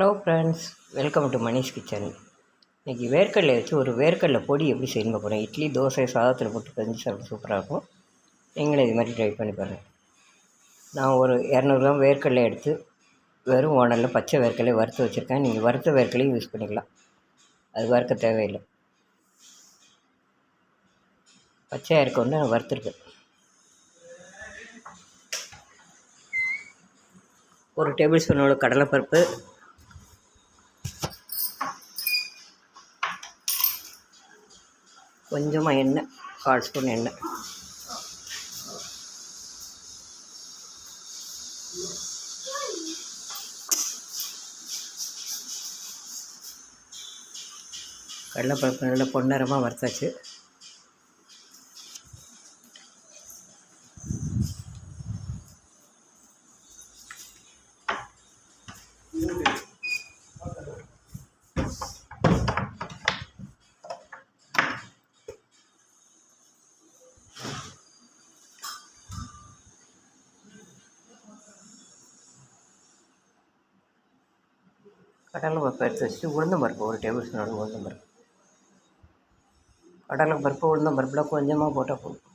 Hello friends welcome to Manish kitchen இன்றைக்கி வேர்க்கடலை வச்சு ஒரு வேர்க்கடலை பொடி எப்படி செய்யணும் போகிறேன் இட்லி தோசை சாதத்தில் போட்டு கஞ்சி சாப்பிட சூப்பராக இருக்கும். நீங்களும் இது மாதிரி ட்ரை பண்ணி பாருங்கள் நான் ஒரு இரநூறு கிராம் வேர்க்கடலை எடுத்து வெறும் ஓனரில் பச்சை வேர்க்கடலை வறுத்து வச்சுருக்கேன். நீங்கள் வறுத்த வேர்க்கடலையும் யூஸ் பண்ணிக்கலாம். அது வறுக்க தேவையில்லை. பச்சையாக இருக்க ஒன்று நான் வறுத்துருக்கேன். ஒரு டேபிள் ஸ்பூனோட கடலைப்பருப்பு கொஞ்சமாக எண்ணெய் கால் ஸ்பூன் எண்ணெய். கடலைப்பருப்பு நல்லா பொன்னரமாக வறுத்தாச்சு. கடலை பருப்பு எடுத்து வச்சுட்டு உளுந்தம் பருப்பு ஒரு டேபிள் ஸ்பூனோட உளுந்தம் பருப்பு. கடலை பருப்பு உளுந்தம் பருப்பில் கொஞ்சமாக போட்டால் போதும்.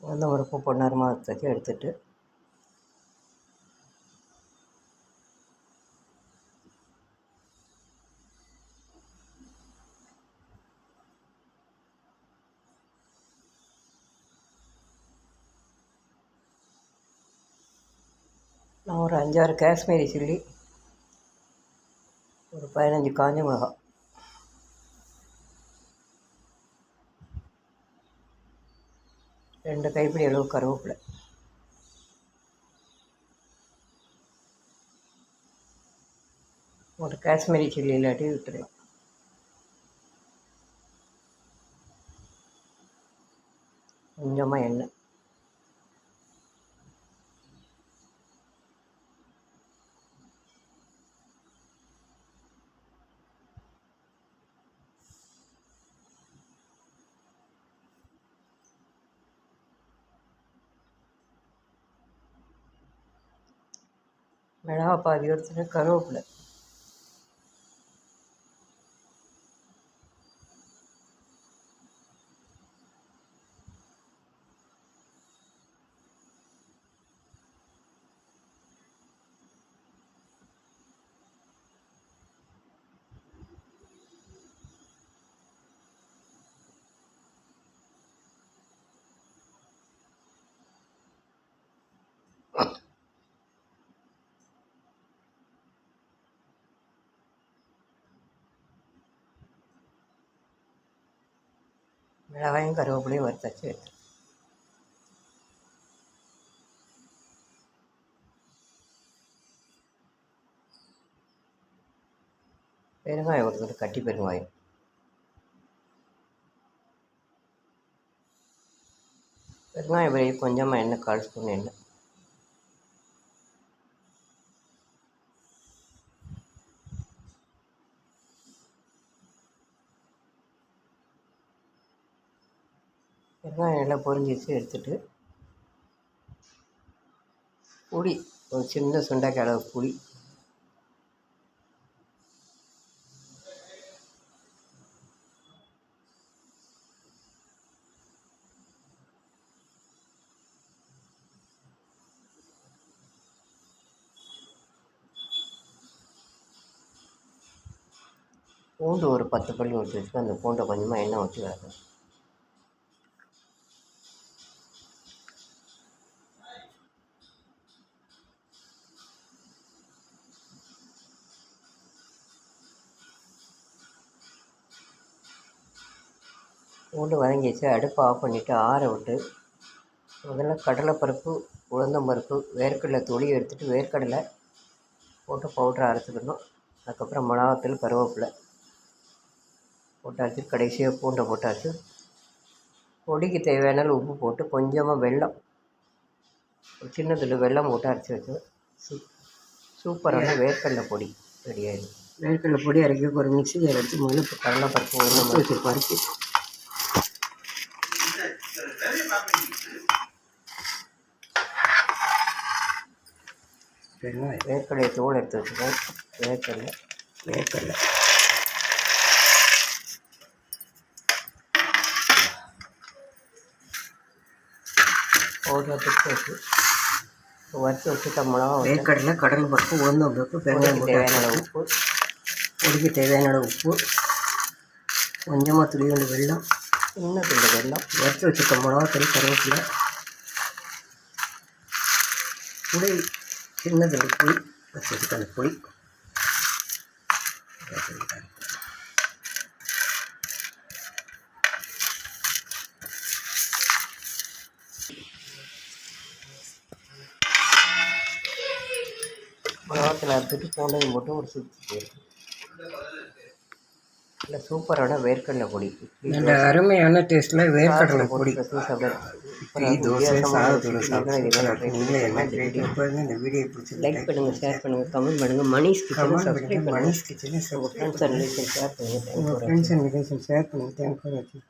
உளுந்த பருப்பு பொன்னரமாக வச்சு எடுத்துட்டு நான் ஒரு அஞ்சாறு காஷ்மீரி சில்லி ஒரு பதினஞ்சு காஞ்ச மிளகாய். ரெண்டு கைப்பிடி அளவு கருவேப்பிலை. ஒரு காஷ்மீரி சில்லி இல்லாட்டி விட்டுருவேன். கொஞ்சமாக எண்ணெய். மிளகா பாதி எடுத்துட்டு கருவேப்பிலை. மிளகாயும் கருவேப்பிலையும் வறுத்தாச்சு பெருங்காயம் ஒரு கட்டி பெருங்காயம். பெருங்காயம் பிறகு கொஞ்சமாக எண்ணெய் கால் ஸ்பூன் எண்ணெய். வெங்காயம் நல்லா பொரிஞ்சிச்சு எடுத்துட்டு புளி ஒரு சின்ன சுண்டைக்காய் அளவு புளி. பூண்டு ஒரு பத்து பள்ளி ஊற்றி வச்சுட்டு அந்த பூண்டை கொஞ்சமாக எண்ணெய் ஊற்றி வளர்க்கணும் பூண்டு வதங்கிச்சு அடுப்பை ஆஃப் பண்ணிவிட்டு ஆற விட்டு முதல்ல கடலைப்பருப்பு உளுந்தம்பருப்பு வேர்க்கடலை தொளி எடுத்துகிட்டு வேர்க்கடலை போட்டு பவுட்ரு அரைச்சிக்கணும். அதுக்கப்புறம் மிளகாத்தூள் கருவேப்பிலை போட்டு அரைச்சி கடைசியாக பூண்டை போட்டு அரைச்சி பொடிக்கு தேவையான உப்பு போட்டு கொஞ்சமாக வெல்லம் ஒரு சின்ன துண்டு வெல்லம் போட்டு அரைச்சி வச்சு சூ சூப்பரான வேர்க்கடலை பொடி ரெடி வேர்க்கடலை பொடி அரைக்க ஒரு மிக்ஸி ஜார் எடுத்து முதல்ல இப்போ கடலை பருப்பு பருப்பு வேர்க்கடலை தோல் எடுத்து வச்சுக்கோங்க வேர்க்கடலை. வேர்க்கடலை. ஓடுறதுக்கு வச்சு. வறுத்து வச்சுட்ட மிளகா வேர்க்கடலை கடல் பருப்பு உளுந்தம் பருப்பு பெருங்காயம் தேவையான உப்பு. பொடிக்கு தேவையான உப்பு. கொஞ்சமாக துளியோண்டு வெல்லம். சின்ன துண்டு வெல்லம். வறுத்து வச்சுட்ட மிளகா தறி கருவேப்பிலை. புளி. சின்ன துண்டு புளி வச்சுட்ட அந்த புளி மிளகாத்தில் அறுத்துட்டு பூண்டையும் போட்டு ஒரு சுற்றி போயிருக்கு இல்லை சூப்பரான வேர்க்கடலை பொடி. நல்ல அருமையான டேஸ்ட்டில் வேர்க்கடலை பொடி. இட்லி தோசை சாதத்தோட சாப்பிட்டு இந்த வீடியோ பிடிச்சிருந்தா லைக் பண்ணுங்கள் ஷேர் பண்ணுங்கள் கமெண்ட் பண்ணுங்கள் மணிஷ் கிச்சனை கமெண்ட் சப்ஸ்கிரைப் பண்ணுங்கள் பண்ணுங்கள் மணிஷ் கிச்சனை ஃப்ரெண்ட்ஸ் அண்ட் ரிலேஷன் ஷேர் பண்ணுங்கள் உங்கள் ஃப்ரெண்ட்ஸ் அண்ட் ரிலேஷன் ஷேர் பண்ணுங்கள் தேங்க்யூ ஃபார் வாட்சிங்